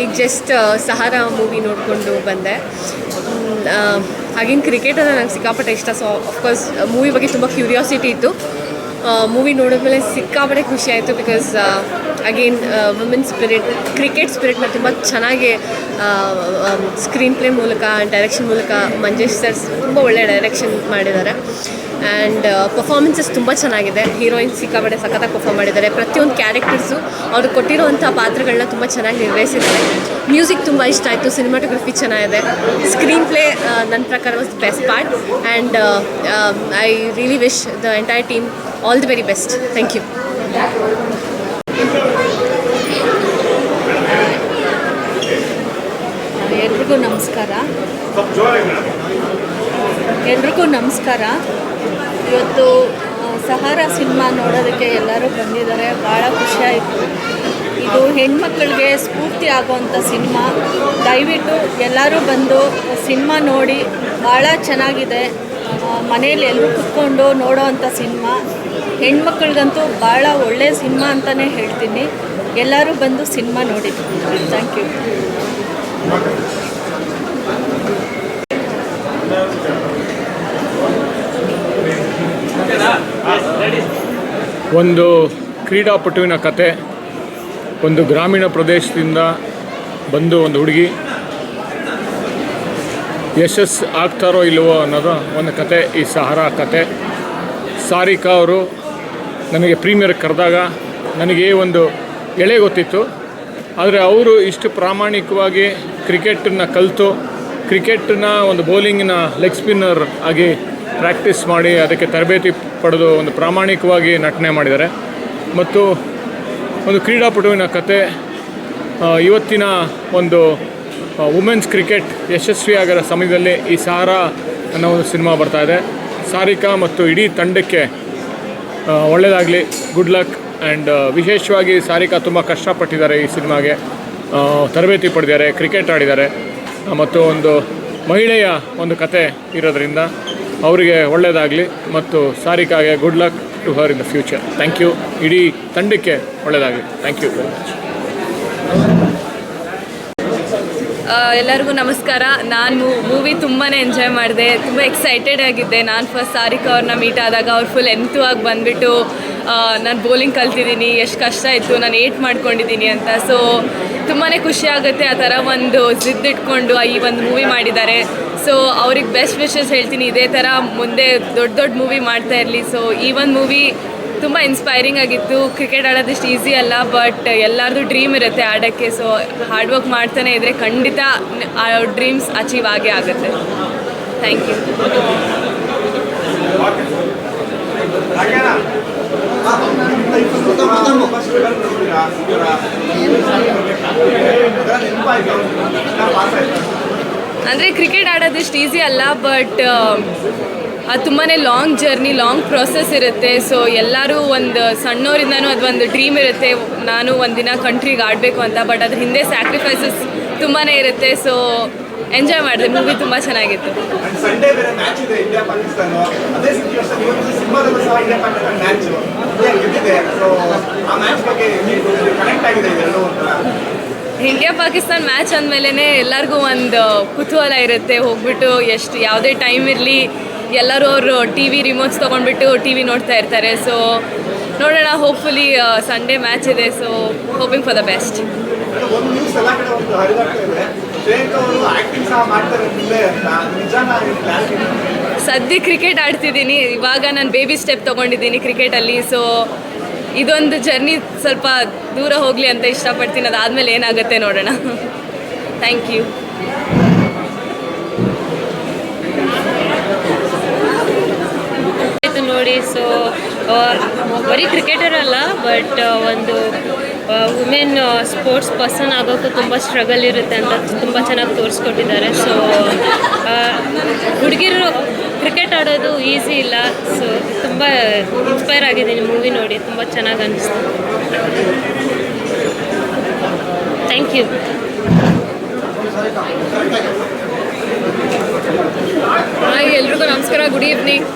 ಈಗ just Sahara movie ನೋಡಿಕೊಂಡು ಬಂದೆ. ಹಾಗೇನು ಕ್ರಿಕೆಟ್ ಅಂದರೆ ನಂಗೆ ಸಿಕ್ಕಾಪಟ್ಟೆ ಇಷ್ಟ. ಸೊ ಅಫ್ಕೋರ್ಸ್ ಮೂವಿ ಬಗ್ಗೆ ತುಂಬ ಕ್ಯೂರಿಯಾಸಿಟಿ ಇತ್ತು. ಮೂವಿ ನೋಡಿದ್ಮೇಲೆ ಸಿಕ್ಕಾಪಟ್ಟೆ ಖುಷಿ ಆಯಿತು because again women spirit cricket ಸ್ಪಿರಿಟ್ನ ತುಂಬ ಚೆನ್ನಾಗಿ ಸ್ಕ್ರೀನ್ ಪ್ಲೇ ಮೂಲಕ ಡೈರೆಕ್ಷನ್ ಮೂಲಕ ಮಂಜೇಶ್ ಸರ್ ತುಂಬ ಒಳ್ಳೆಯ ಡೈರೆಕ್ಷನ್ ಮಾಡಿದ್ದಾರೆ. ಆ್ಯಂಡ್ ಪರ್ಫಾರ್ಮೆನ್ಸಸ್ ತುಂಬ ಚೆನ್ನಾಗಿದೆ. ಹೀರೋಯಿನ್ ಸಿಕ್ಕಾಪಟ್ಟೆ ಸಖತ್ತಾಗಿ ಪರ್ಫಾರ್ಮ್ ಮಾಡಿದ್ದಾರೆ. ಪ್ರತಿಯೊಂದು ಕ್ಯಾರೆಕ್ಟರ್ಸು ಅವರು ಕೊಟ್ಟಿರುವಂಥ ಪಾತ್ರಗಳನ್ನ ತುಂಬ ಚೆನ್ನಾಗಿ ನಿರ್ವಹಿಸಿದ್ದಾರೆ. ಮ್ಯೂಸಿಕ್ ತುಂಬ ಇಷ್ಟ ಆಯಿತು. ಸಿನಿಮಾಟೋಗ್ರಫಿ ಚೆನ್ನಾಗಿದೆ. ಸ್ಕ್ರೀನ್ ಪ್ಲೇ ನನ್ನ ಪ್ರಕಾರ was best part and I really wish the entire team all the very best thank you ಎಲ್ರಿಗೂ ನಮಸ್ಕಾರ. ಎಲ್ರಿಗೂ ನಮಸ್ಕಾರ. ಇವತ್ತು ಸಹಾರ ಸಿನಿಮಾ ನೋಡೋದಕ್ಕೆ ಎಲ್ಲರೂ ಬಂದಿದ್ದಾರೆ. ಭಾಳ ಖುಷಿಯಾಯಿತು ಇದು ಹೆಣ್ಮಕ್ಳಿಗೆ ಸ್ಫೂರ್ತಿ ಆಗುವಂಥ ಸಿನಿಮಾ. ದಯವಿಟ್ಟು ಎಲ್ಲರೂ ಬಂದು ಸಿನಿಮಾ ನೋಡಿ, ಭಾಳ ಚೆನ್ನಾಗಿದೆ. ಮನೇಲಿ ಎಲ್ಲರೂ ಕುತ್ಕೊಂಡು ನೋಡೋವಂಥ ಸಿನಿಮಾ. ಹೆಣ್ಮಕ್ಳಿಗಂತೂ ಭಾಳ ಒಳ್ಳೆಯ ಸಿನಿಮಾ ಅಂತಲೇ ಹೇಳ್ತೀನಿ. ಎಲ್ಲರೂ ಬಂದು ಸಿನಿಮಾ ನೋಡಿ. ಥ್ಯಾಂಕ್ ಯು ಒಂದು ಕ್ರೀಡಾಪಟುವಿನ ಕತೆ, ಒಂದು ಗ್ರಾಮೀಣ ಪ್ರದೇಶದಿಂದ ಬಂದು ಒಂದು ಹುಡುಗಿ ಯಶಸ್ಸು ಆಗ್ತಾರೋ ಇಲ್ಲವೋ ಅನ್ನೋದು ಒಂದು ಕತೆ, ಈ ಸಹಾರಾ ಕತೆ. ಸಾರಿಕಾ ಅವರು ನನಗೆ ಪ್ರೀಮಿಯರ್ ಕರೆದಾಗ ನನಗೆ ಒಂದು ಎಳೆ ಗೊತ್ತಿತ್ತು, ಆದರೆ ಅವರು ಇಷ್ಟು ಪ್ರಾಮಾಣಿಕವಾಗಿ ಕ್ರಿಕೆಟನ್ನು ಕಲಿತು ಕ್ರಿಕೆಟನ್ನ ಒಂದು ಬೌಲಿಂಗಿನ ಲೆಗ್ ಸ್ಪಿನ್ನರ್ ಆಗಿ ಪ್ರಾಕ್ಟೀಸ್ ಮಾಡಿ ಅದಕ್ಕೆ ತರಬೇತಿ ಪಡೆದು ಒಂದು ಪ್ರಾಮಾಣಿಕವಾಗಿ ನಟನೆ ಮಾಡಿದ್ದಾರೆ. ಮತ್ತು ಒಂದು ಕ್ರೀಡಾಪಟುವಿನ ಕತೆ ಇವತ್ತಿನ ಒಂದು ವುಮೆನ್ಸ್ ಕ್ರಿಕೆಟ್ ಯಶಸ್ವಿಯಾಗಿರೋ ಸಮಯದಲ್ಲಿ ಈ ಸಾರಾ ಅನ್ನೋ ಒಂದು ಸಿನಿಮಾ ಬರ್ತಾ ಇದೆ. ಸಾರಿಕಾ ಮತ್ತು ಇಡೀ ತಂಡಕ್ಕೆ ಒಳ್ಳೆಯದಾಗಲಿ ಗುಡ್ ಲಕ್ ಆ್ಯಂಡ್ ವಿಶೇಷವಾಗಿ ಸಾರಿಕಾ ತುಂಬ ಕಷ್ಟಪಟ್ಟಿದ್ದಾರೆ ಈ ಸಿನಿಮಾಗೆ. ತರಬೇತಿ ಪಡೆದಿದ್ದಾರೆ ಕ್ರಿಕೆಟ್ ಆಡಿದ್ದಾರೆ. ಮತ್ತು ಒಂದು ಮಹಿಳೆಯ ಒಂದು ಕತೆ ಇರೋದ್ರಿಂದ ಅವರಿಗೆ ಒಳ್ಳೆಯದಾಗಲಿ ಮತ್ತು ಸಾರಿಕಾಗೆ good luck to her in the future thank you ಇಡೀ ತಂಡಕ್ಕೆ ಒಳ್ಳೆಯದಾಗಲಿ ಥ್ಯಾಂಕ್ ಯು ವೆರಿ ಮಚ್ ಎಲ್ಲರಿಗೂ ನಮಸ್ಕಾರ. ನಾನು ಮೂವಿ ತುಂಬಾ ಎಂಜಾಯ್ ಮಾಡಿದೆ. ತುಂಬ ಎಕ್ಸೈಟೆಡ್ ಆಗಿದ್ದೆ. ನಾನು ಫಸ್ಟ್ ಸಾರಿಕಾ ಅವ್ರನ್ನ ಮೀಟ್ ಆದಾಗ ಅವ್ರು ಫುಲ್ ಎಂತು ಆಗಿ ಬಂದುಬಿಟ್ಟು ನಾನು ಬೌಲಿಂಗ್ ಕಲ್ತಿದ್ದೀನಿ, ಎಷ್ಟು ಕಷ್ಟ ಇತ್ತು, ನಾನು ಏಟ್ ಮಾಡ್ಕೊಂಡಿದ್ದೀನಿ ಅಂತ. ಸೊ ತುಂಬಾ ಖುಷಿ ಆಗುತ್ತೆ ಆ ಥರ ಒಂದು ಜಿದ್ದಿಟ್ಕೊಂಡು ಈ ಒಂದು ಮೂವಿ ಮಾಡಿದ್ದಾರೆ. ಸೊ ಅವ್ರಿಗೆ ಬೆಸ್ಟ್ ವಿಶಸ್ ಹೇಳ್ತೀನಿ. ಇದೇ ಥರ ಮುಂದೆ ದೊಡ್ಡ ದೊಡ್ಡ ಮೂವಿ ಮಾಡ್ತಾ ಇರಲಿ. ಸೊ ಈ ಒಂದು ಮೂವಿ ತುಂಬ ಇನ್ಸ್ಪೈರಿಂಗ್ ಆಗಿತ್ತು. ಕ್ರಿಕೆಟ್ ಆಡೋದಿಷ್ಟು ಈಸಿ ಅಲ್ಲ ಬಟ್ ಎಲ್ಲರದು ಡ್ರೀಮ್ ಇರುತ್ತೆ ಆಡೋಕ್ಕೆ. ಸೊ ಹಾರ್ಡ್ ವರ್ಕ್ ಮಾಡ್ತಾನೆ ಇದ್ದರೆ ಖಂಡಿತ ಆ ಡ್ರೀಮ್ಸ್ ಅಚೀವ್ ಆಗೇ ಆಗುತ್ತೆ. ಥ್ಯಾಂಕ್ ಯು ಅಂದರೆ ಕ್ರಿಕೆಟ್ ಆಡೋದಿಷ್ಟು ಈಸಿ ಅಲ್ಲ ಬಟ್ ಅದು ತುಂಬಾ ಲಾಂಗ್ ಜರ್ನಿ ಲಾಂಗ್ ಪ್ರೊಸೆಸ್ ಇರುತ್ತೆ. ಸೊ ಎಲ್ಲರೂ ಒಂದು ಸಣ್ಣವರಿಂದನೂ ಅದು ಒಂದು ಡ್ರೀಮ್ ಇರುತ್ತೆ. ನಾನು ಒಂದಿನ ಕಂಟ್ರಿಗೆ ಆಡಬೇಕು ಅಂತ ಬಟ್ ಅದ್ರ ಹಿಂದೆ ಸ್ಯಾಕ್ರಿಫೈಸಸ್ ತುಂಬಾ ಇರುತ್ತೆ. ಸೊ ಎಂಜಾಯ್ ಮಾಡಿದೆ. ಮೂವಿ ತುಂಬ ಚೆನ್ನಾಗಿತ್ತು. ಇಂಡಿಯಾ ಪಾಕಿಸ್ತಾನ್ ಮ್ಯಾಚ್ ಅಂದಮೇಲೆ ಎಲ್ಲರಿಗೂ ಒಂದು ಕುತೂಹಲ ಇರುತ್ತೆ. ಹೋಗ್ಬಿಟ್ಟು ಎಷ್ಟು ಯಾವುದೇ ಟೈಮ್ ಇರಲಿ ಎಲ್ಲರೂ ಅವರು ಟಿ ವಿ ರಿಮೋಟ್ಸ್ ತೊಗೊಂಡ್ಬಿಟ್ಟು ಟಿ ವಿ ನೋಡ್ತಾ ಇರ್ತಾರೆ. ಸೊ ನೋಡೋಣ ಹೋಪ್ಫುಲಿ ಸಂಡೇ ಮ್ಯಾಚ್ ಇದೆ. So hoping for the best ಸದ್ಯ ಕ್ರಿಕೆಟ್ ಆಡ್ತಿದ್ದೀನಿ. ಇವಾಗ ನಾನು ಬೇಬಿ ಸ್ಟೆಪ್ ತೊಗೊಂಡಿದ್ದೀನಿ ಕ್ರಿಕೆಟಲ್ಲಿ ಸೊ ಇದೊಂದು ಜರ್ನಿ ಸ್ವಲ್ಪ ದೂರ ಹೋಗಲಿ ಅಂತ ಇಷ್ಟಪಡ್ತೀನಿ. ಅದಾದಮೇಲೆ ಏನಾಗುತ್ತೆ ನೋಡೋಣ. ಥ್ಯಾಂಕ್ ಯು ಆಯಿತು ನೋಡಿ ಸೊ ಬರೀ ಕ್ರಿಕೆಟರ್ ಅಲ್ಲ ಬಟ್ ಒಂದು ವುಮೆನ್ ಸ್ಪೋರ್ಟ್ಸ್ ಪರ್ಸನ್ ಆಗೋಕ್ಕೂ ತುಂಬ ಸ್ಟ್ರಗಲ್ ಇರುತ್ತೆ ಅಂತ ತುಂಬ ಚೆನ್ನಾಗಿ ತೋರಿಸ್ಕೊಟ್ಟಿದ್ದಾರೆ. ಸೊ ಹುಡುಗಿರು ಕ್ರಿಕೆಟ್ ಆಡೋದು ಈಸಿ ಇಲ್ಲ. ಸೊ ತುಂಬ ಇನ್ಸ್ಪೈರ್ ಆಗಿದ್ದೀನಿ ಮೂವಿ ನೋಡಿ, ತುಂಬ ಚೆನ್ನಾಗಿ ಅನಿಸ್ತು. ಥ್ಯಾಂಕ್ ಯು ಹಾಯ್, ಎಲ್ರಿಗೂ ನಮಸ್ಕಾರ ಗುಡ್ ಈವ್ನಿಂಗ್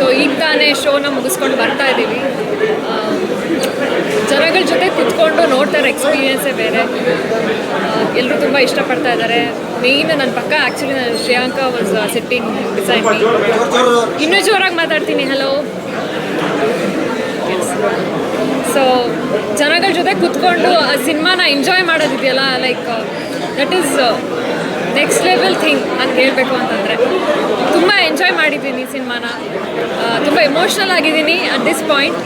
ಸೊ ಈಗ ತಾನೇ ಶೋನ ಮುಗಿಸ್ಕೊಂಡು ಬರ್ತಾ ಇದ್ದೀವಿ ಜನಗಳ ಜೊತೆ ಕುತ್ಕೊಂಡು ನೋಡ್ತಾರೆ ಎಕ್ಸ್ಪೀರಿಯೆನ್ಸೇ ಬೇರೆ. ಎಲ್ಲರೂ ತುಂಬ ಇಷ್ಟಪಡ್ತಾ ಇದ್ದಾರೆ ಮೇಯ್ನ್ ನನ್ನ ಪಕ್ಕ ಆ್ಯಕ್ಚುಲಿ ನಾನು ಶ್ರೇಯಾಂಕ ವಾಸ್ ಸಿಟ್ಟಿಂಗ್ ಡಿಸೈನ್ ಇನ್ನೂ ಜೋರಾಗಿ ಮಾತಾಡ್ತೀನಿ ಹಲೋ ಸೊ ಜನಗಳ ಜೊತೆ ಕುತ್ಕೊಂಡು, ಆ, ಸಿನಿಮಾನ enjoy ಮಾಡೋದಿದೆಯಲ್ಲ like that is next level thing ಅಂತ ಹೇಳಬೇಕು ಅಂತಂದರೆ. ತುಂಬ ಎಂಜಾಯ್ ಮಾಡಿದ್ದೀನಿ ಸಿನಿಮಾನ. ತುಂಬ ಎಮೋಷ್ನಲ್ ಆಗಿದ್ದೀನಿ ಅಟ್ ದಿಸ್ ಪಾಯಿಂಟ್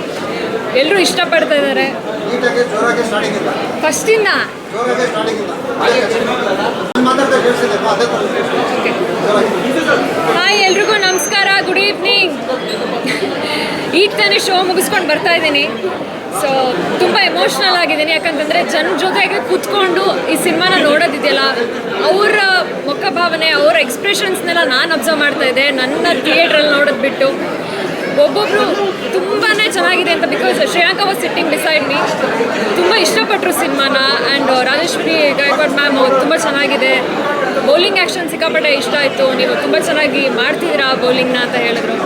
ಎಲ್ಲರೂ ಇಷ್ಟಪಡ್ತಾ ಇದ್ದಾರೆ. ಫಸ್ಟ್ ಫಸ್ಟಿಂದ ಹಾಯ್ ಎಲ್ರಿಗೂ ನಮಸ್ಕಾರ ಗುಡ್ ಈವ್ನಿಂಗ್ ಈಗ ತಾನೇ ಶೋ ಮುಗಿಸ್ಕೊಂಡು ಬರ್ತಾ ಇದ್ದೀನಿ. ಸೊ ತುಂಬ ಎಮೋಷ್ನಲ್ ಆಗಿದ್ದೀನಿ. ಯಾಕಂತಂದರೆ ಜನ ಜೊತೆಗೆ ಕೂತ್ಕೊಂಡು ಈ ಸಿನಿಮಾನ ನೋಡೋದಿದೆಯಲ್ಲ, ಅವರ ಮುಖಭಾವನೆ, ಅವರ ಎಕ್ಸ್ಪ್ರೆಷನ್ಸ್ನೆಲ್ಲ ನಾನು ಅಬ್ಸರ್ವ್ ಮಾಡ್ತಾ ಇದ್ದೆ. ನನ್ನ ಥಿಯೇಟ್ರಲ್ಲಿ ನೋಡೋದು ಬಿಟ್ಟು ಒಬ್ಬೊಬ್ಬರು ತುಂಬಾ ಚೆನ್ನಾಗಿದೆ ಅಂತ ಬಿಕಾಸ್ ಶ್ರೇಯಾಂಕ ವಾಸ್ ಸಿಟ್ಟಿಂಗ್ ಡಿಸೈಡ್ ಮೀ ತುಂಬ ಇಷ್ಟಪಟ್ಟರು ಸಿನಿಮಾನ ಆ್ಯಂಡ್ ರಾಜೇಶ್ವರಿ ಗಾಯಕ್ವಾಡ್ ಮ್ಯಾಮ್ ತುಂಬ ಚೆನ್ನಾಗಿದೆ. ಬೌಲಿಂಗ್ ಆ್ಯಕ್ಷನ್ ಸಿಕ್ಕಾಪಟ್ಟೆ ಇಷ್ಟ ಆಯಿತು. ನೀವು ತುಂಬ ಚೆನ್ನಾಗಿ ಮಾಡ್ತಿದ್ದೀರಾ ಬೌಲಿಂಗ್ನ ಅಂತ ಹೇಳಿದ್ರು.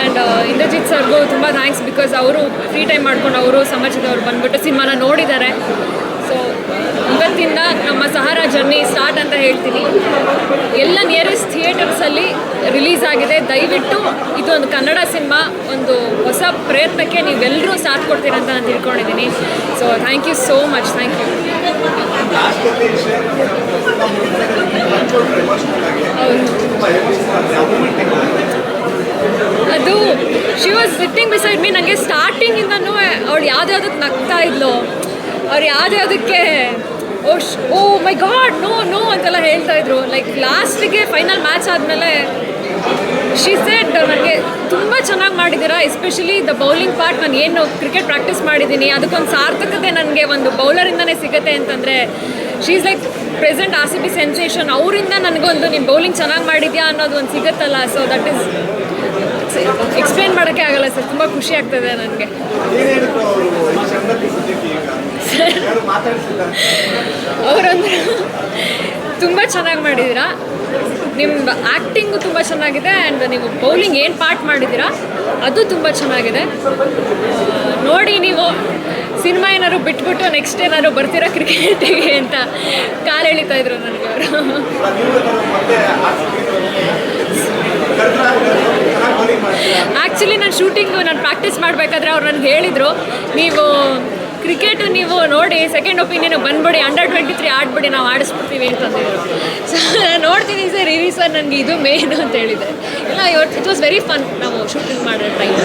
ಆ್ಯಂಡ್ ಇಂದ್ರಜಿತ್ ಸರ್ಗೂ ತುಂಬ ಥ್ಯಾಂಕ್ಸ್ ಬಿಕಾಸ್ ಅವರು ಫ್ರೀ ಟೈಮ್ ಮಾಡ್ಕೊಂಡು ಅವರು ಸಮಾಜದವ್ರು ಬಂದ್ಬಿಟ್ಟು ಸಿನಿಮಾನ ನೋಡಿದ್ದಾರೆ. ಸೊ ಇವತ್ತಿಂದ ನಮ್ಮ ಸಹಾರ ಜರ್ನಿ ಸ್ಟಾರ್ಟ್ ಅಂತ ಹೇಳ್ತೀನಿ. ಎಲ್ಲ ನಿಯರೆಸ್ಟ್ ಥಿಯೇಟರ್ಸಲ್ಲಿ ರಿಲೀಸ್ ಆಗಿದೆ. ದಯವಿಟ್ಟು ಇದೊಂದು ಕನ್ನಡ ಸಿನಿಮಾ, ಒಂದು ಹೊಸ ಪ್ರಯತ್ನಕ್ಕೆ ನೀವೆಲ್ಲರೂ ಸಾಥ್ ಕೊಡ್ತೀರಿ ಅಂತ ನಾನು ತಿಳ್ಕೊಂಡಿದ್ದೀನಿ. So thank you so much thank you ಲಾಸ್ಟಲ್ಲಿ ಅದು she was sitting beside me ನನಗೆ ಸ್ಟಾರ್ಟಿಂಗಿಂದನೂ ಅವಳು ಯಾವ್ದ್ಯಾವ್ದಕ್ಕೆ ನಗ್ತಾ ಇದ್ಲು. ಅವ್ರು ಯಾವ್ದ್ಯಾವ್ದಕ್ಕೆ oh oh my god, no no ಅಂತೆಲ್ಲ ಹೇಳ್ತಾ ಇದ್ರು. ಲೈಕ್ ಲಾಸ್ಟಿಗೆ ಫೈನಲ್ ಮ್ಯಾಚ್ ಆದಮೇಲೆ ಶಿ ಸೆಡ್ ನನಗೆ ತುಂಬ ಚೆನ್ನಾಗಿ ಮಾಡಿದ್ದೀರಾ ಎಸ್ಪೆಷಲಿ ದ ಬೌಲಿಂಗ್ ಪಾರ್ಟ್ ನಾನು ಏನು ಕ್ರಿಕೆಟ್ ಪ್ರಾಕ್ಟೀಸ್ ಮಾಡಿದ್ದೀನಿ. ಅದಕ್ಕೊಂದು ಸಾರ್ಥಕತೆ ನನಗೆ ಒಂದು ಬೌಲರಿಂದನೇ ಸಿಗುತ್ತೆ ಅಂತಂದರೆ she is like present R C B sensation ಅವರಿಂದ ನನಗೊಂದು, ನೀನು ಬೌಲಿಂಗ್ ಚೆನ್ನಾಗಿ ಮಾಡಿದ್ಯಾ ಅನ್ನೋದು ಒಂದು ಸಿಗುತ್ತಲ್ಲ. ಸೊ ದಟ್ ಈಸ್ ಎಕ್ಸ್ಪ್ಲೇನ್ ಮಾಡೋಕ್ಕೆ ಆಗಲ್ಲ ಸರ್, ತುಂಬ ಖುಷಿ ಆಗ್ತದೆ ನನಗೆ. ಅವರಂದ್ರೆ ತುಂಬ ಚೆನ್ನಾಗಿ ಮಾಡಿದ್ದೀರಾ ನಿಮ್ಮ ಆ್ಯಕ್ಟಿಂಗು ತುಂಬ ಚೆನ್ನಾಗಿದೆ ಆ್ಯಂಡ್ ನೀವು ಬೌಲಿಂಗ್ ಏನು ಪಾರ್ಟ್ ಮಾಡಿದ್ದೀರಾ ಅದು ತುಂಬ ಚೆನ್ನಾಗಿದೆ. ನೋಡಿ ನೀವು ಸಿನಿಮಾ ಏನಾದ್ರು ಬಿಟ್ಬಿಟ್ಟು ನೆಕ್ಸ್ಟ್ ಏನಾದ್ರು ಬರ್ತೀರಾ ಕ್ರಿಕೆಟಿಗೆ ಅಂತ ಕಾಲು ಎಳಿತಾ ಇದ್ರು ನನಗೆ ಅವರು. ಆ್ಯಕ್ಚುಲಿ ನಾನು ಶೂಟಿಂಗು ನಾನು ಪ್ರಾಕ್ಟೀಸ್ ಮಾಡಬೇಕಾದ್ರೆ ಅವ್ರು ನನಗೆ ಹೇಳಿದರು ನೀವು ಕ್ರಿಕೆಟು ನೀವು ನೋಡಿ ಸೆಕೆಂಡ್ ಒಪಿನಿಯನ್ ಬಂದ್ಬಿಡಿ ಅಂಡರ್ ಟ್ವೆಂಟಿ ತ್ರೀ ಆಡ್ಬಿಡಿ ನಾವು ಆಡಿಸ್ಬಿಡ್ತೀವಿ ಅಂತಂದಿದ್ರು ಸೊ ನಾನು ನೋಡ್ತೀನಿ ಸರ್ ಇರಿ ಸರ್ ನನಗೆ ಇದು ಮೇನ್ ಅಂತ ಹೇಳಿದೆ. ಇಲ್ಲ ಇವತ್ತು ಇಟ್ ವಾಸ್ ವೆರಿ ಫನ್ ನಾವು ಶೂಟಿಂಗ್ ಮಾಡೋ ಟೈಮ್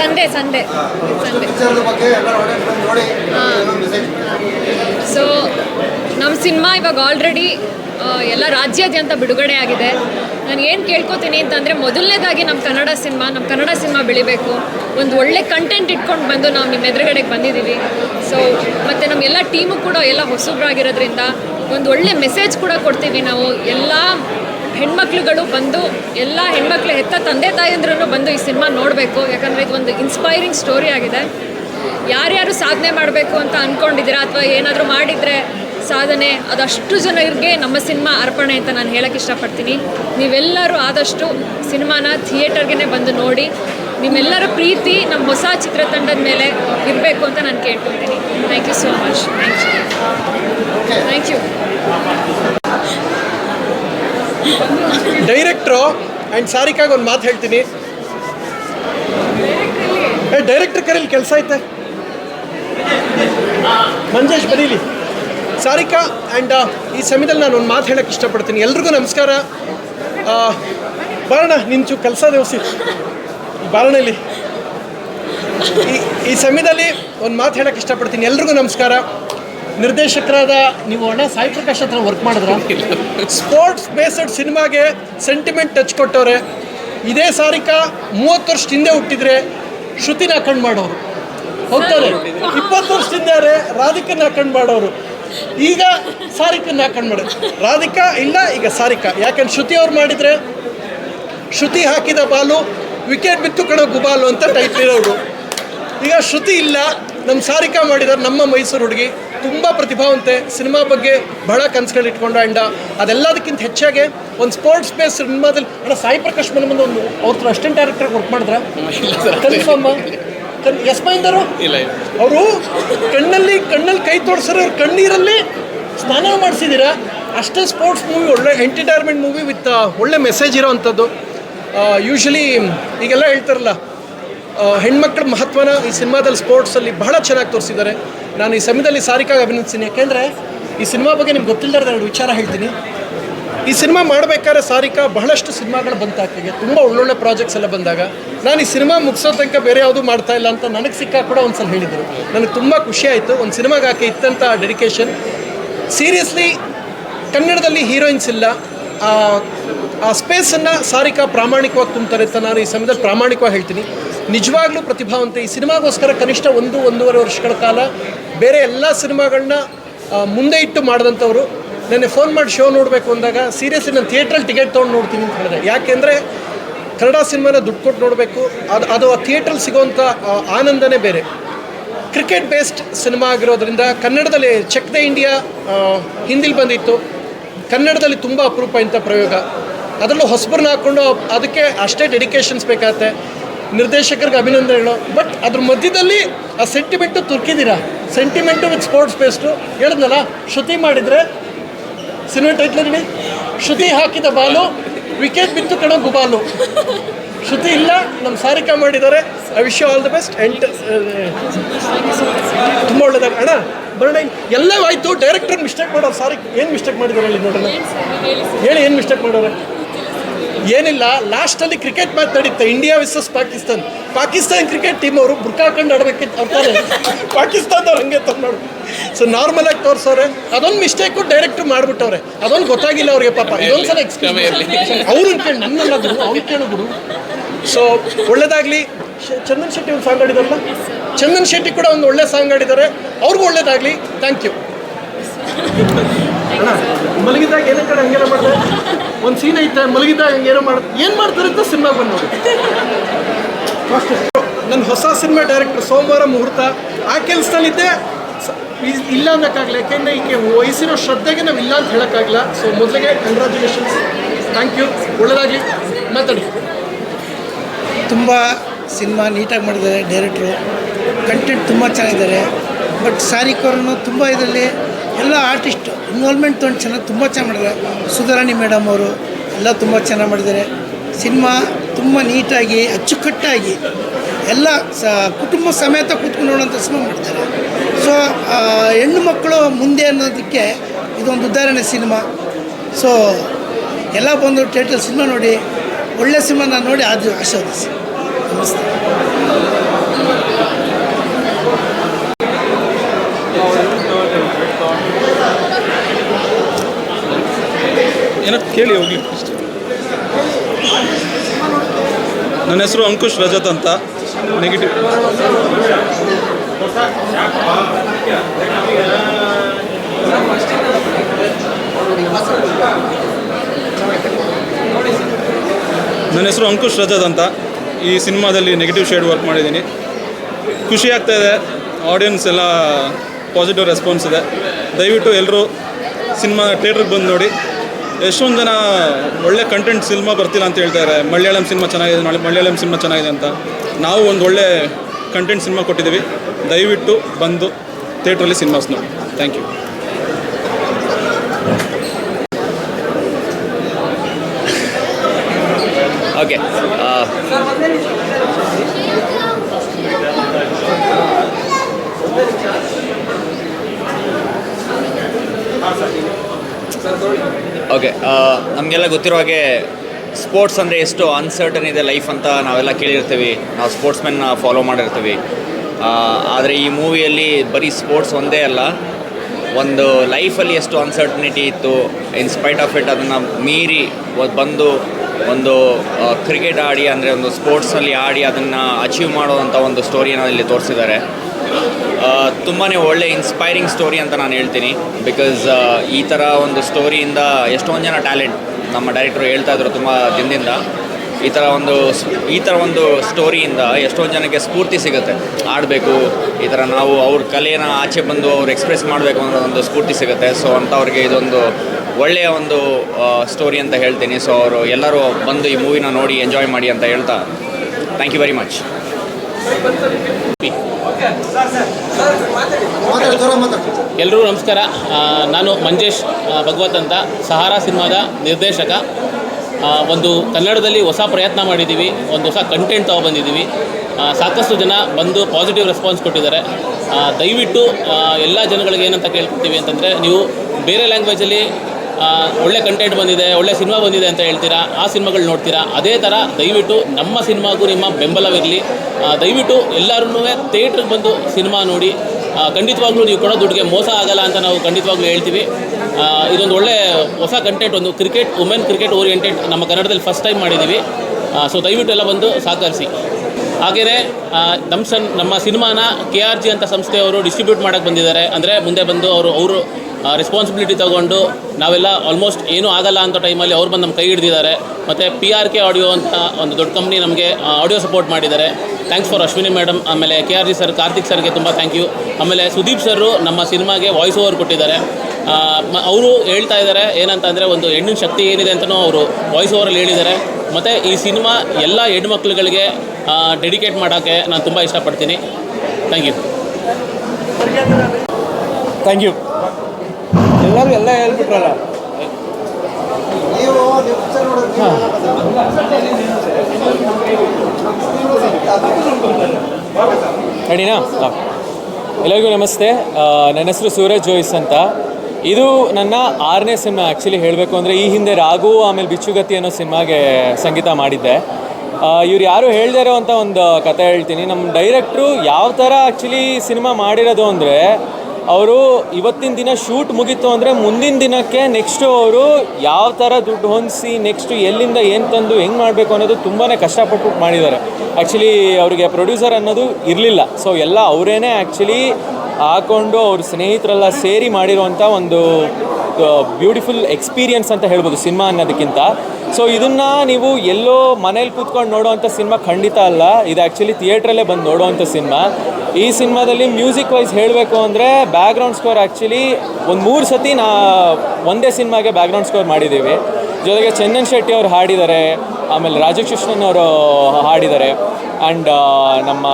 ಸಂಡೇ ಸಂಡೇ ಸೊ ನಮ್ಮ ಸಿನಿಮಾ ಇವಾಗ ಆಲ್ರೆಡಿ ಎಲ್ಲ ರಾಜ್ಯಾದ್ಯಂತ ಬಿಡುಗಡೆ ಆಗಿದೆ. ನಾನು ಏನು ಕೇಳ್ಕೊತೀನಿ ಅಂತಂದರೆ ಮೊದಲನೇದಾಗಿ ನಮ್ಮ ಕನ್ನಡ ಸಿನಿಮಾ ನಮ್ಮ ಕನ್ನಡ ಸಿನಿಮಾ ಬೆಳಿಬೇಕು. ಒಂದು ಒಳ್ಳೆ ಕಂಟೆಂಟ್ ಇಟ್ಕೊಂಡು ಬಂದು ನಾವು ನಿಮ್ಮ ಎದುರುಗಡೆಗೆ ಬಂದಿದ್ದೀವಿ ಸೊ ಮತ್ತು ನಮ್ಮ ಎಲ್ಲ ಟೀಮು ಕೂಡ ಎಲ್ಲ ಹೊಸಬ್ರಾಗಿರೋದ್ರಿಂದ ಒಂದು ಒಳ್ಳೆ ಮೆಸೇಜ್ ಕೂಡ ಕೊಡ್ತೀವಿ ನಾವು. ಎಲ್ಲ ಹೆಣ್ಮಕ್ಳುಗಳು ಬಂದು, ಎಲ್ಲ ಹೆಣ್ಮಕ್ಳು ಹೆತ್ತ ತಂದೆ ತಾಯಿಯಂದ್ರೂ ಬಂದು ಈ ಸಿನಿಮಾ ನೋಡಬೇಕು. ಯಾಕಂದರೆ ಒಂದು ಇನ್ಸ್ಪೈರಿಂಗ್ ಸ್ಟೋರಿ ಆಗಿದೆ. ಯಾರ್ಯಾರು ಸಾಧನೆ ಮಾಡಬೇಕು ಅಂತ ಅಂದ್ಕೊಂಡಿದ್ದೀರಾ ಅಥವಾ ಏನಾದರೂ ಮಾಡಿದರೆ ಸಾಧನೆ, ಅದಷ್ಟು ಜನರಿಗೆ ನಮ್ಮ ಸಿನಿಮಾ ಅರ್ಪಣೆ ಅಂತ ನಾನು ಹೇಳಕ್ಕೆ ಇಷ್ಟಪಡ್ತೀನಿ. ನೀವೆಲ್ಲರೂ ಆದಷ್ಟು ಸಿನಿಮಾನ ಥಿಯೇಟರ್ಗೆ ಬಂದು ನೋಡಿ. ನಿಮ್ಮೆಲ್ಲರ ಪ್ರೀತಿ ನಮ್ಮ ಹೊಸ ಚಿತ್ರತಂಡದ ಮೇಲೆ ಇರಬೇಕು ಅಂತ ನಾನು ಕೇಳ್ಕೊತೀನಿ thank you so much thank you thank you director and ಸಾರಿಕಾಗಿ ಒಂದು ಮಾತು ಹೇಳ್ತೀನಿ. ಏ ಡೈರೆಕ್ಟ್ರ್ ಕರೀಲಿ ಕೆಲಸ ಐತೆ. ಮಂಜೇಶ್ ಬರೀಲಿ. ಸಾರಿಕಾ ಆ್ಯಂಡ್ ಈ ಸಮಯದಲ್ಲಿ ನಾನು ಒಂದು ಮಾತು ಹೇಳೋಕ್ಕೆ ಇಷ್ಟಪಡ್ತೀನಿ. ಎಲ್ರಿಗೂ ನಮಸ್ಕಾರ. ಬಾರಣ ನಿಂಚು ಕೆಲಸ ದೇವಸಿ ಬಾರಣಲಿ ಈ ಈ ಸಮಯದಲ್ಲಿ ಒಂದು ಮಾತು ಹೇಳೋಕ್ಕೆ ಇಷ್ಟಪಡ್ತೀನಿ. ಎಲ್ರಿಗೂ ನಮಸ್ಕಾರ. ನಿರ್ದೇಶಕರಾದ ನೀವು ಅಣ್ಣ ಸಾಯಿ ಪ್ರಕಾಶ್ ಹತ್ರ ವರ್ಕ್ ಮಾಡಿದ್ರ? ಸ್ಪೋರ್ಟ್ಸ್ ಬೇಸ್ಡ್ ಸಿನಿಮಾಗೆ ಸೆಂಟಿಮೆಂಟ್ ಟಚ್ ಕೊಟ್ಟವ್ರೆ. ಇದೇ ಸಾರಿಕಾ ಮೂವತ್ತು ವರ್ಷ ಹಿಂದೆ ಹುಟ್ಟಿದ್ರೆ ಶ್ರುತಿನ ಹಾಕೊಂಡು ಮಾಡೋರು. ಹೋಗ್ತಾರೆ. ಇಪ್ಪತ್ತು ವರ್ಷದಿಂದ ರಾಧಿಕನ್ನ ಹಾಕೊಂಡು ಮಾಡೋರು. ಈಗ ಸಾರಿಕನ್ನ ಹಾಕೊಂಡು ಮಾಡೋರು ರಾಧಿಕಾ ಇಲ್ಲ, ಈಗ ಸಾರಿಕಾ. ಯಾಕಂದ್ರೆ ಶ್ರುತಿ ಅವ್ರು ಮಾಡಿದರೆ ಶ್ರುತಿ ಹಾಕಿದ ಬಾಲು ವಿಕೆಟ್ ಬಿತ್ತು ಕಣ ಗುಬಾಲು ಅಂತ ಟೈಪ್ ಇರೋರು. ಈಗ ಶ್ರುತಿ ಇಲ್ಲ ನಮ್ಮ ಸಾರಿಕಾ ಮಾಡಿದಾರೆ ನಮ್ಮ ಮೈಸೂರು ಹುಡುಗಿ. ತುಂಬ ಪ್ರತಿಭಾವಂತೆ ಸಿನಿಮಾ ಬಗ್ಗೆ ಬಹಳ ಕನಸುಗಳು ಇಟ್ಕೊಂಡ ಅಂಡ ಅದೆಲ್ಲದಕ್ಕಿಂತ ಹೆಚ್ಚಾಗಿ ಒಂದು ಸ್ಪೋರ್ಟ್ಸ್ ಬೇಸ್ ಸಿನಿಮಾದಲ್ಲಿ ಅಣ್ಣ ಸಾಯಿ ಪ್ರಕಾಶ್ ಮನೆ ಮುಂದೆ ಒಂದು ಅವ್ರ ಅಸಿಸ್ಟೆಂಟ್ ಡೈರೆಕ್ಟರ್ ವರ್ಕ್ ಮಾಡಿದ್ರ? ಕನ್ಫರ್ಮ್? ಕನ್ ಎಸ್ ಮೈಂದರು ಇಲ್ಲ ಅವರು ಕಣ್ಣಲ್ಲಿ ಕಣ್ಣಲ್ಲಿ ಕೈ ತೋರಿಸಿರೋ ಅವ್ರ ಕಣ್ಣೀರಲ್ಲಿ ಸ್ನಾನ ಮಾಡಿಸಿದ್ದೀರಾ ಅಷ್ಟೇ ಸ್ಪೋರ್ಟ್ಸ್ ಮೂವಿ ಒಳ್ಳೆ ಎಂಟರ್ಟೈನ್ಮೆಂಟ್ ಮೂವಿ ವಿತ್ ಒಳ್ಳೆ ಮೆಸೇಜ್ ಇರೋ ಅಂಥದ್ದು ಯೂಶ್ವಲಿ ಈಗೆಲ್ಲ ಹೇಳ್ತಾರಲ್ಲ ಹೆಣ್ಮಕ್ಳ ಮಹತ್ವನ ಈ ಸಿನಿಮಾದಲ್ಲಿ ಸ್ಪೋರ್ಟ್ಸಲ್ಲಿ ಬಹಳ ಚೆನ್ನಾಗಿ ತೋರಿಸಿದ್ದಾರೆ. ನಾನು ಈ ಸಮಯದಲ್ಲಿ ಸಾರಿಕಾಗಿ ಅಭಿನಂದಿಸ್ತೀನಿ. ಯಾಕೆಂದರೆ ಈ ಸಿನಿಮಾ ಬಗ್ಗೆ ನಿಮ್ಗೆ ಗೊತ್ತಿಲ್ಲದ ಎರಡು ವಿಚಾರ ಹೇಳ್ತೀನಿ. ಈ ಸಿನಿಮಾ ಮಾಡಬೇಕಾದ್ರೆ ಸಾರಿಕಾ ಬಹಳಷ್ಟು ಸಿನಿಮಾಗಳು ಬಂತು ಆಕೆಗೆ ತುಂಬ ಒಳ್ಳೊಳ್ಳೆ ಪ್ರಾಜೆಕ್ಟ್ಸ್ ಎಲ್ಲ ಬಂದಾಗ. ನಾನು ಈ ಸಿನಿಮಾ ಮುಗಿಸೋ ತನಕ ಬೇರೆ ಯಾವುದು ಮಾಡ್ತಾ ಇಲ್ಲ ಅಂತ ನನಗೆ ಸಿಕ್ಕಾಗ ಕೂಡ ಒಂದು ಸಲ ಹೇಳಿದರು. ನನಗೆ ತುಂಬ ಖುಷಿ ಆಯಿತು. ಒಂದು ಸಿನಿಮಾಗೆ ಆಕೆ ಇತ್ತಂಥ ಡೆಡಿಕೇಶನ್ ಸೀರಿಯಸ್ಲಿ ಕನ್ನಡದಲ್ಲಿ ಹೀರೋಯಿನ್ಸ್ ಇಲ್ಲ. ಆ ಆ ಸ್ಪೇಸನ್ನು ಸಾರಿಕಾ ಪ್ರಾಮಾಣಿಕವಾಗಿ ತುಂಬ್ತಾರೆ ಅಂತ ನಾನು ಈ ಸಮಯದಲ್ಲಿ ಪ್ರಾಮಾಣಿಕವಾಗಿ ಹೇಳ್ತೀನಿ. ನಿಜವಾಗ್ಲೂ ಪ್ರತಿಭಾವಂತ ಈ ಸಿನಿಮಾಗೋಸ್ಕರ ಕನಿಷ್ಠ ಒಂದು, ಒಂದೂವರೆ ವರ್ಷಗಳ ಕಾಲ ಬೇರೆ ಎಲ್ಲ ಸಿನಿಮಾಗಳನ್ನ ಮುಂದೆ ಇಟ್ಟು ಮಾಡಿದಂಥವ್ರು. ನೆನ್ನೆ ಫೋನ್ ಮಾಡಿ ಶೋ ನೋಡಬೇಕು ಅಂದಾಗ ಸೀರಿಯಸ್ಲಿ ನಾನು ಥಿಯೇಟ್ರಲ್ಲಿ ಟಿಕೆಟ್ ತೊಗೊಂಡು ನೋಡ್ತೀನಿ ಅಂತ ಹೇಳಿದೆ. ಯಾಕೆಂದರೆ ಕನ್ನಡ ಸಿನಿಮಾನ ದುಡ್ಡು ಕೊಟ್ಟು ನೋಡಬೇಕು. ಅದು ಅದು ಆ ಥಿಯೇಟ್ರಲ್ಲಿ ಸಿಗೋವಂಥ ಆನಂದನೇ ಬೇರೆ. ಕ್ರಿಕೆಟ್ ಬೇಸ್ಡ್ ಸಿನಿಮಾ ಆಗಿರೋದ್ರಿಂದ ಕನ್ನಡದಲ್ಲಿ ಚೆಕ್ ದ ಇಂಡಿಯಾ ಹಿಂದಿಲಿ ಬಂದಿತ್ತು. ಕನ್ನಡದಲ್ಲಿ ತುಂಬ ಅಪರೂಪ ಇಂಥ ಪ್ರಯೋಗ. ಅದರಲ್ಲೂ ಹೊಸಬರನ್ನ ಹಾಕ್ಕೊಂಡು ಅದಕ್ಕೆ ಅಷ್ಟೇ ಡೆಡಿಕೇಶನ್ಸ್ ಬೇಕಾಗತ್ತೆ. ನಿರ್ದೇಶಕರಿಗೆ ಅಭಿನಂದನೆಗಳು ಬಟ್ ಅದ್ರ ಮಧ್ಯದಲ್ಲಿ ಆ ಸೆಂಟಿಮೆಂಟು ತುರ್ಕಿದ್ದೀರಾ ಸೆಂಟಿಮೆಂಟು ವಿತ್ ಸ್ಪೋರ್ಟ್ಸ್ ಬೇಸ್ಡು ಹೇಳಿದ್ನಲ್ಲ ಶ್ರುತಿ ಮಾಡಿದರೆ ಸಿನಿಮಾ ಟೈಟ್ಲ್ ಹೇಳಿ? ಶ್ರುತಿ ಹಾಕಿದ ಬಾಲು ವಿಕೆಟ್ ಬಿತ್ತು ಕಣೋ ಗುಬಾಲು. ಶ್ರುತಿ ಇಲ್ಲ ನಮ್ಮ ಸಾರಿಕಾ ಮಾಡಿದ್ದಾರೆ. I wish you all the best and ತುಂಬ ಒಳ್ಳೆದಾಗ ಅಣ್ಣ ಬರೋಣ ಎಲ್ಲ ಆಯಿತು. ಡೈರೆಕ್ಟರ್ ಮಿಸ್ಟೇಕ್ ಮಾಡೋರು ಸಾರಿ ಏನು ಮಿಸ್ಟೇಕ್ ಮಾಡಿದ್ದಾರೆ ಹೇಳಿ ನೋಡೋಣ. ಹೇಳಿ ಏನು ಮಿಸ್ಟೇಕ್ ಮಾಡೋರೆ ಏನಿಲ್ಲ ಲಾಸ್ಟಲ್ಲಿ ಕ್ರಿಕೆಟ್ ಮ್ಯಾಚ್ ನಡೀತಾ India versus Pakistan. Pakistan cricket team ಅವರು ಬುರ್ಕಾಕೊಂಡು ಆಡಬೇಕಿತ್ತು ಅಂತಾರೆ. ಪಾಕಿಸ್ತಾನದವ್ರು ಹಂಗೆ ತಂದು ಸೊ ನಾರ್ಮಲ್ ಆಗಿ ತೋರಿಸೋರೆ ಅದೊಂದು ಮಿಸ್ಟೇಕು ಡೈರೆಕ್ಟ್ ಮಾಡಿಬಿಟ್ಟವ್ರೆ. ಅದೊಂದು ಗೊತ್ತಾಗಿಲ್ಲ ಅವ್ರಿಗೆ ಪಾಪ. ಇದೊಂದು ಸಲ ಅವ್ರು ಅವ್ರನ್ನ ಕೇಳಿ ನನ್ನಲ್ಲ ಅವ್ರು ಕೇಳಿದ್ರು ಸೊ ಒಳ್ಳೇದಾಗಲಿ. ಚಂದನ್ ಶೆಟ್ಟಿ ಒಂದು ಸಾಂಗ್ ಆಡಿದಾರಲ್ಲ ಚಂದನ್ ಶೆಟ್ಟಿ ಕೂಡ ಒಂದು ಒಳ್ಳೆ ಸಾಂಗ್ ಆಡಿದ್ದಾರೆ ಅವ್ರಿಗೂ ಒಳ್ಳೇದಾಗಲಿ. ಥ್ಯಾಂಕ್ ಯು ಮಲಗಿದಾಗ ಏನೇ ಕಡೆ ಹಂಗೆಲ್ಲ ಮಾಡ್ತಾರೆ ಒಂದು ಸೀನ್ ಐತೆ ಮಲಗಿದಾಗ ಹಂಗೇನೋ ಮಾಡ್ತಾರೆ ಏನು ಮಾಡ್ತಾರೆ ಅಂತ ಸಿನಿಮಾ ಬಂದು ನೋಡಿ. ನನ್ನ ಹೊಸ ಸಿನಿಮಾ ಡೈರೆಕ್ಟರ್ ಸೋಮವಾರ ಮುಹೂರ್ತ ಆ ಕೆಲಸದಲ್ಲಿದ್ದೆ. ಇಲ್ಲ ಅನ್ನೋಕ್ಕಾಗಲ್ಲ ಯಾಕೆಂದರೆ ಈಕೆ ವಯಸ್ಸಿರೋ ಶ್ರದ್ಧೆಗೆ ನಾವು ಇಲ್ಲ ಅಂತ ಹೇಳೋಕ್ಕಾಗಲ್ಲ ಸೊ ಮೊದಲಿಗೆ ಕಂಗ್ರ್ಯಾಚುಲೇಷನ್ಸ್ ಥ್ಯಾಂಕ್ ಯು ಒಳ್ಳೆಯದಾಗಲಿ ಮಾತಾಡಿ. ತುಂಬ ಸಿನಿಮಾ ನೀಟಾಗಿ ಮಾಡಿದ್ದಾರೆ ಡೈರೆಕ್ಟ್ರು. ಕಂಟೆಂಟ್ ತುಂಬ ಚೆನ್ನಾಗಿದ್ದಾರೆ. ಬಟ್ ಸಾರಿಕವ್ರನ್ನು ತುಂಬ ಇದರಲ್ಲಿ ಎಲ್ಲ ಆರ್ಟಿಸ್ಟ್ ಇನ್ವಾಲ್ವ್ಮೆಂಟ್ ತೊಗೊಂಡು ಚೆನ್ನಾಗಿ ತುಂಬ ಚೆನ್ನಾಗಿ ಮಾಡಿದ್ದಾರೆ. ಸುಧಾರಾಣಿ ಮೇಡಮ್ ಅವರು ಎಲ್ಲ ತುಂಬ ಚೆನ್ನಾಗಿ ಮಾಡಿದ್ದಾರೆ. ಸಿನಿಮಾ ತುಂಬ ನೀಟಾಗಿ, ಅಚ್ಚುಕಟ್ಟಾಗಿ ಎಲ್ಲ ಸ, ಕುಟುಂಬ ಸಮೇತ ಕೂತ್ಕೊಂಡು ನೋಡೋಂಥ ಸಿನಿಮಾ ಮಾಡ್ತಾರೆ. ಸೊ ಹೆಣ್ಣು ಮಕ್ಕಳು ಮುಂದೆ ಅನ್ನೋದಕ್ಕೆ ಇದೊಂದು ಉದಾಹರಣೆ ಸಿನಿಮಾ. ಸೊ ಎಲ್ಲ ಬಂದು ಥಿಯೇಟರ್ ಸಿನಿಮಾ ನೋಡಿ, ಒಳ್ಳೆ ನಾನು ನೋಡಿ ಅದು ಆಶೀರ್ವದಿಸಿ. ನಮಸ್ತೆ. ಏನೋ ಕೇಳಿ ಹೋಗ್ಲಿ ನನ್ನ ಹೆಸರು ಅಂಕುಶ್ ರಜತ್ ಅಂತ. ನೆಗೆಟಿವ್ ನನ್ನ ಹೆಸರು ಅಂಕುಶ್ ರಜತ್ ಅಂತ. ಈ ಸಿನಿಮಾದಲ್ಲಿ ನೆಗೆಟಿವ್ ಶೇಡ್ ವರ್ಕ್ ಮಾಡಿದ್ದೀನಿ. ಖುಷಿ ಆಗ್ತಾ ಇದೆ. ಆಡಿಯನ್ಸ್ ಎಲ್ಲ ಪಾಸಿಟಿವ್ ರೆಸ್ಪಾನ್ಸ್ ಇದೆ. ದಯವಿಟ್ಟು ಎಲ್ಲರೂ ಸಿನಿಮಾ ಥಿಯೇಟ್ರಿಗೆ ಬಂದು ನೋಡಿ. ಎಷ್ಟೊಂದು ಜನ ಒಳ್ಳೆ ಕಂಟೆಂಟ್ ಸಿನಿಮಾ ಬರ್ತಿಲ್ಲ ಅಂತ ಹೇಳ್ತಾರೆ. ಮಲಯಾಳಂ ಸಿನಿಮಾ ಚೆನ್ನಾಗಿದೆ ಮಲಯಾಳಂ ಸಿನಿಮಾ ಚೆನ್ನಾಗಿದೆ ಅಂತ. ನಾವು ಒಂದು ಒಳ್ಳೆ ಕಂಟೆಂಟ್ ಸಿನಿಮಾ ಕೊಟ್ಟಿದ್ದೀವಿ. ದಯವಿಟ್ಟು ಬಂದು ಥಿಯೇಟ್ರಲ್ಲಿ ಸಿನಿಮಾಸ್ ನೋಡಿ. ಥ್ಯಾಂಕ್ ಯು ಓಕೆ ಓಕೆ ನಮಗೆಲ್ಲ ಗೊತ್ತಿರೋ ಹಾಗೆ ಸ್ಪೋರ್ಟ್ಸ್ ಅಂದರೆ ಎಷ್ಟು ಅನ್ಸರ್ಟನ್ ಇದೆ ಲೈಫ್ ಅಂತ ನಾವೆಲ್ಲ ಕೇಳಿರ್ತೀವಿ. ನಾವು ಸ್ಪೋರ್ಟ್ಸ್ಮೆನ್ನ ಫಾಲೋ ಮಾಡಿರ್ತೀವಿ. ಆದರೆ ಈ ಮೂವಿಯಲ್ಲಿ ಬರೀ ಸ್ಪೋರ್ಟ್ಸ್ ಒಂದೇ ಅಲ್ಲ, ಒಂದು ಲೈಫಲ್ಲಿ ಎಷ್ಟು ಅನ್ಸರ್ಟನಿಟಿ ಇತ್ತು ಇನ್ಸ್ಪೈಟ್ ಆಫ್ ಇಟ್ ಅದನ್ನು ಮೀರಿ ಬಂದು ಒಂದು ಕ್ರಿಕೆಟ್ ಆಡಿ ಅಂದರೆ ಒಂದು ಸ್ಪೋರ್ಟ್ಸಲ್ಲಿ ಆಡಿ ಅದನ್ನು ಅಚೀವ್ ಮಾಡುವಂಥ ಒಂದು ಸ್ಟೋರಿಯನ್ನು ಇಲ್ಲಿ ತೋರಿಸಿದ್ದಾರೆ. ತುಂಬಾ ಒಳ್ಳೆ ಇನ್ಸ್ಪೈರಿಂಗ್ ಸ್ಟೋರಿ ಅಂತ ನಾನು ಹೇಳ್ತೀನಿ. ಬಿಕಾಸ್ ಈ ಥರ ಒಂದು ಸ್ಟೋರಿಯಿಂದ ಎಷ್ಟೊಂದು ಜನ ಟ್ಯಾಲೆಂಟ್ ನಮ್ಮ ಡೈರೆಕ್ಟ್ರು ಹೇಳ್ತಾ ಇದ್ರು ತುಂಬ ದಿನದಿಂದ. ಈ ಥರ ಒಂದು ಈ ಥರ ಒಂದು ಸ್ಟೋರಿಯಿಂದ ಎಷ್ಟೊಂದು ಜನಕ್ಕೆ ಸ್ಫೂರ್ತಿ ಸಿಗುತ್ತೆ. ಆಡಬೇಕು, ಈ ಥರ ನಾವು ಅವ್ರ ಕಲೆಯನ್ನು ಆಚೆ ಬಂದು ಅವ್ರು ಎಕ್ಸ್ಪ್ರೆಸ್ ಮಾಡಬೇಕು ಅನ್ನೋ ಒಂದು ಸ್ಫೂರ್ತಿ ಸಿಗುತ್ತೆ. ಸೊ ಅಂಥವ್ರಿಗೆ ಇದೊಂದು ಒಳ್ಳೆಯ ಒಂದು ಸ್ಟೋರಿ ಅಂತ ಹೇಳ್ತೀನಿ. ಸೊ ಅವರು ಎಲ್ಲರೂ ಬಂದು ಈ ಮೂವಿನ ನೋಡಿ ಎಂಜಾಯ್ ಮಾಡಿ ಅಂತ ಹೇಳ್ತಾ ಥ್ಯಾಂಕ್ ಯು ವೆರಿ ಮಚ್ ಎಲ್ಲರೂ ನಮಸ್ಕಾರ. ನಾನು ಮಂಜೇಶ್ ಭಗವತ್ ಅಂತ. ಸಹಾರಾ ಸಿನಿಮಾದ ನಿರ್ದೇಶಕ. ಒಂದು ಕನ್ನಡದಲ್ಲಿ ಹೊಸ ಪ್ರಯತ್ನ ಮಾಡಿದ್ದೀವಿ ಒಂದು ಹೊಸ ಕಂಟೆಂಟ್ ತೊಗೊಬಂದಿದ್ದೀವಿ ಸಾಕಷ್ಟು ಜನ ಬಂದು ಪಾಸಿಟಿವ್ ರೆಸ್ಪಾನ್ಸ್ ಕೊಟ್ಟಿದ್ದಾರೆ. ದಯವಿಟ್ಟು ಎಲ್ಲ ಜನಗಳಿಗೆ ಏನಂತ ಕೇಳ್ತೀವಿ ಅಂತಂದರೆ, ನೀವು ಬೇರೆ ಲ್ಯಾಂಗ್ವೇಜಲ್ಲಿ ಒಳ್ಳೆ ಕಂಟೆಂಟ್ ಬಂದಿದೆ, ಒಳ್ಳೆ ಸಿನಿಮಾ ಬಂದಿದೆ ಅಂತ ಹೇಳ್ತೀರಾ? ಆ ಸಿನಿಮಾಗಳು ನೋಡ್ತೀರಾ? ಅದೇ ಥರ ದಯವಿಟ್ಟು ನಮ್ಮ ಸಿನಿಮಾಗೂ ನಿಮ್ಮ ಬೆಂಬಲವಿರಲಿ. ದಯವಿಟ್ಟು ಎಲ್ಲರೂ ಥಿಯೇಟ್ರಿಗೆ ಬಂದು ಸಿನಿಮಾ ನೋಡಿ. ಖಂಡಿತವಾಗ್ಲೂ ನೀವು ಕೊಡೋ ದುಡ್ಡಿಗೆ ಮೋಸ ಆಗಲ್ಲ ಅಂತ ನಾವು ಖಂಡಿತವಾಗ್ಲೂ ಹೇಳ್ತೀವಿ. ಇದೊಂದು ಒಳ್ಳೆ ಹೊಸ ಕಂಟೆಂಟ್ ಒಂದು ಕ್ರಿಕೆಟ್ ವುಮೆನ್ ಕ್ರಿಕೆಟ್ ಓರಿಯೆಂಟೆಡ್ ನಮ್ಮ ಕನ್ನಡದಲ್ಲಿ ಫಸ್ಟ್ ಟೈಮ್ ಮಾಡಿದ್ದೀವಿ ಸೊ ದಯವಿಟ್ಟು ಎಲ್ಲ ಬಂದು ಸಹಕರಿಸಿ. ಹಾಗೆಯೇ ನಮ್ಮ ಸನ್ ನಮ್ಮ ಸಿನಿಮಾನ ಕೆ ಆರ್ ಜಿ ಅಂತ ಸಂಸ್ಥೆಯವರು ಡಿಸ್ಟ್ರಿಬ್ಯೂಟ್ ಮಾಡೋಕ್ಕೆ ಬಂದಿದ್ದಾರೆ. ಅಂದರೆ ಮುಂದೆ ಬಂದು ಅವರು ಅವರು ರೆಸ್ಪಾನ್ಸಿಬಿಲಿಟಿ ತಗೊಂಡು ನಾವೆಲ್ಲ ಆಲ್ಮೋಸ್ಟ್ ಏನೂ ಆಗಲ್ಲ ಅಂತ ಟೈಮಲ್ಲಿ ಅವ್ರು ಬಂದು ನಮ್ಮ ಕೈ ಹಿಡಿದಿದ್ದಾರೆ. ಮತ್ತು ಪಿ ಆರ್ ಕೆ ಆಡಿಯೋ ಅಂತ ಒಂದು ದೊಡ್ಡ ಕಂಪ್ನಿ ನಮಗೆ ಆಡಿಯೋ ಸಪೋರ್ಟ್ ಮಾಡಿದ್ದಾರೆ. ಥ್ಯಾಂಕ್ಸ್ ಫಾರ್ ಅಶ್ವಿನಿ ಮೇಡಮ್ ಆಮೇಲೆ K R G sir Karthik ಸರ್ಗೆ ತುಂಬ ಥ್ಯಾಂಕ್ ಯು ಆಮೇಲೆ ಸುದೀಪ್ ಸರ್ ನಮ್ಮ ಸಿನಿಮಾಗೆ ವಾಯ್ಸ್ ಓವರ್ ಕೊಟ್ಟಿದ್ದಾರೆ. ಅವರು ಹೇಳ್ತಾ ಇದ್ದಾರೆ, ಏನಂತಂದರೆ ಒಂದು ಹೆಣ್ಣಿನ ಶಕ್ತಿ ಏನಿದೆ ಅಂತಲೂ ಅವರು ವಾಯ್ಸ್ ಓವರಲ್ಲಿ ಹೇಳಿದ್ದಾರೆ. ಮತ್ತು ಈ ಸಿನಿಮಾ ಎಲ್ಲ ಹೆಣ್ಮಕ್ಳುಗಳಿಗೆ ಡೆಡಿಕೇಟ್ ಮಾಡೋಕ್ಕೆ ನಾನು ತುಂಬ ಇಷ್ಟಪಡ್ತೀನಿ. ಥ್ಯಾಂಕ್ ಯು ಥ್ಯಾಂಕ್ ಯು ಎಲ್ಲರೂ ಎಲ್ಲ ಹೇಳ್ಬಿಟ್ರಲ್ಲ. ಹಾಂ. ಎಲ್ಲರಿಗೂ ನಮಸ್ತೆ. ನನ್ನ ಹೆಸರು ಸೂರಜ್ ಜೋಯಿಸ್ ಅಂತ. ಇದು ನನ್ನ ಆರನೇ ಸಿನಿಮಾ ಆ್ಯಕ್ಚುಲಿ ಹೇಳಬೇಕು ಅಂದರೆ ಈ ಹಿಂದೆ ರಾಘು ಆಮೇಲೆ ಬಿಚ್ಚುಗತಿ ಅನ್ನೋ ಸಿನಿಮಾಗೆ ಸಂಗೀತ ಮಾಡಿದ್ದೆ. ಇವ್ರು ಯಾರು ಹೇಳ್ದೇ ಅಂತ ಒಂದು ಕತೆ ಹೇಳ್ತೀನಿ. ನಮ್ಮ ಡೈರೆಕ್ಟ್ರು ಯಾವ ಥರ ಆ್ಯಕ್ಚುಲಿ ಸಿನಿಮಾ ಮಾಡಿರೋದು ಅಂದರೆ ಅವರು ಇವತ್ತಿನ ದಿನ ಶೂಟ್ ಮುಗೀತು ಅಂದರೆ ಮುಂದಿನ ದಿನಕ್ಕೆ ನೆಕ್ಸ್ಟು ಅವರು ಯಾವ ಥರ ದುಡ್ಡು ಹೊಂದಿಸಿ ನೆಕ್ಸ್ಟು ಎಲ್ಲಿಂದ ಏನು ತಂದು ಹೆಂಗೆ ಮಾಡಬೇಕು ಅನ್ನೋದು ತುಂಬಾ ಕಷ್ಟಪಟ್ಟು ಮಾಡಿದ್ದಾರೆ. ಆ್ಯಕ್ಚುಲಿ ಅವರಿಗೆ ಪ್ರೊಡ್ಯೂಸರ್ ಅನ್ನೋದು ಇರಲಿಲ್ಲ. ಸೊ ಎಲ್ಲ ಅವರೇನೆ ಆ್ಯಕ್ಚುಲಿ ಹಾಕೊಂಡು ಅವ್ರ ಸ್ನೇಹಿತರೆಲ್ಲ ಸೇರಿ ಮಾಡಿರುವಂಥ ಒಂದು ಬ್ಯೂಟಿಫುಲ್ ಎಕ್ಸ್ಪೀರಿಯನ್ಸ್ ಅಂತ ಹೇಳ್ಬೋದು ಸಿನಿಮಾ ಅನ್ನೋದಕ್ಕಿಂತ. ಸೊ ಇದನ್ನು ನೀವು ಎಲ್ಲೋ ಮನೇಲಿ ಕೂತ್ಕೊಂಡು ನೋಡೋವಂಥ ಸಿನಿಮಾ ಖಂಡಿತ ಅಲ್ಲ. ಇದು ಆ್ಯಕ್ಚುಲಿ ಥಿಯೇಟ್ರಲ್ಲೇ ಬಂದು ನೋಡೋವಂಥ ಸಿನಿಮಾ. ಈ ಸಿನಿಮಾದಲ್ಲಿ ಮ್ಯೂಸಿಕ್ ವೈಸ್ ಹೇಳಬೇಕು ಅಂದರೆ ಬ್ಯಾಕ್ಗ್ರೌಂಡ್ ಸ್ಕೋರ್ ಆ್ಯಕ್ಚುಲಿ ಒಂದು ಮೂರು ಸತಿ ನಾ ಒಂದೇ ಸಿನಿಮಾಗೆ ಬ್ಯಾಕ್ಗ್ರೌಂಡ್ ಸ್ಕೋರ್ ಮಾಡಿದ್ದೀವಿ. ಜೊತೆಗೆ ಚಂದನ್ ಶೆಟ್ಟಿ ಅವರು ಹಾಡಿದ್ದಾರೆ, ಆಮೇಲೆ ರಾಜಕೃಷ್ಣನ್ ಅವರು ಹಾಡಿದ್ದಾರೆ ಆ್ಯಂಡ್ ನಮ್ಮ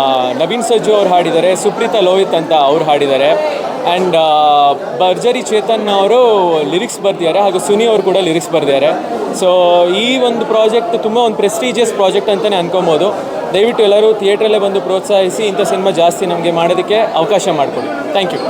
ನವೀನ್ ಸಜ್ಜು ಅವ್ರು ಹಾಡಿದ್ದಾರೆ, ಸುಪ್ರೀತಾ ಲೋಹಿತ್ ಅಂತ ಅವ್ರು ಹಾಡಿದ್ದಾರೆ. ಆ್ಯಂಡ್ ಭರ್ಜರಿ ಚೇತನ್ ಅವರು ಲಿರಿಕ್ಸ್ ಬರ್ದಿದ್ದಾರೆ ಹಾಗೂ ಸುನಿ ಅವರು ಕೂಡ ಲಿರಿಕ್ಸ್ ಬರೆದಿದ್ದಾರೆ. ಸೊ ಈ ಒಂದು ಪ್ರಾಜೆಕ್ಟ್ ತುಂಬ ಒಂದು ಪ್ರೆಸ್ಟೀಜಿಯಸ್ ಪ್ರಾಜೆಕ್ಟ್ ಅಂತಲೇ ಅನ್ಕೊಬೋದು. ದಯವಿಟ್ಟು ಎಲ್ಲರೂ ಥಿಯೇಟ್ರಲ್ಲೇ ಬಂದು ಪ್ರೋತ್ಸಾಹಿಸಿ ಇಂಥ ಸಿನಿಮಾ ಜಾಸ್ತಿ ನಮಗೆ ಮಾಡೋದಕ್ಕೆ ಅವಕಾಶ ಮಾಡಿಕೊಡಿ. Thank you